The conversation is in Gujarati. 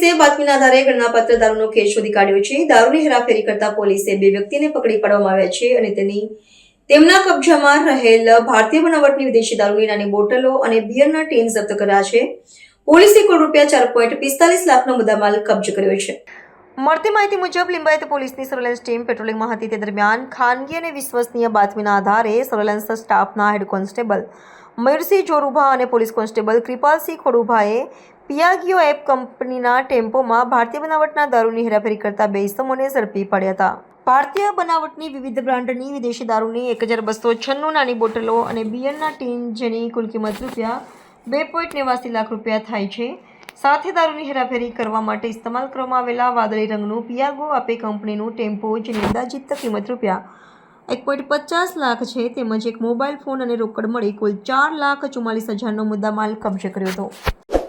પોલીસે બાતમીના આધારે ઘણા પત્રદારોનો કેસ શોધી કાઢ્યો છે. દારૂની હેરાફેરી કરતા પોલીસે બે વ્યક્તિને પકડી પાડવામાં આવ્યા છે અને તેની, તેમના કબજામાં રહેલ ભારતીય બનાવટની વિદેશી દારૂની નાની બોટલો અને બિયરના ટીન જપ્ત કર્યા છે. પોલીસે કુલ રૂપિયા ચાર પોઈન્ટ પિસ્તાલીસ લાખનો મુદ્દામાલ કબજે કર્યો છે. મળતી માહિતી મુજબ લિંબાયત પોલીસની સર્વેલન્સ ટીમ પેટ્રોલિંગમાં હતી તે દરમિયાન ખાનગી અને વિશ્વસનીય બાતમીના આધારે સર્વેલન્સ સ્ટાફના હેડ કોન્સ્ટેબલ મયુરસિંહ જોરુભા અને પોલીસ કોન્સ્ટેબલ કૃપાલસિંહ ખોડુભાએ પિયાગીઓ એપ કંપનીના ટેમ્પોમાં ભારતીય બનાવટના દારૂની હેરાફેરી કરતા બે ઇસમોને ઝડપી પડ્યા હતા. ભારતીય બનાવટની વિવિધ બ્રાન્ડની વિદેશી દારૂની એક હજાર બસો છન્નું નાની બોટલો અને બિયરના ટીન જેની કુલ કિંમત રૂપિયા બે પોઈન્ટ નેવાસી લાખ રૂપિયા થાય છે. સાથે દારૂની હેરાફેરી કરવા માટે ઇસ્તેમાલ કરવામાં આવેલા વાદળી રંગનું પિયાગો આપે કંપનીનું ટેમ્પો, જેની અંદાજિત કિંમત રૂપિયા એક પોઈન્ટ પચાસ લાખ છે, તેમજ એક મોબાઈલ ફોન અને રોકડ મળી કુલ ચાર લાખ ચુમ્માલીસ હજારનો મુદ્દામાલ કબજે કર્યો હતો.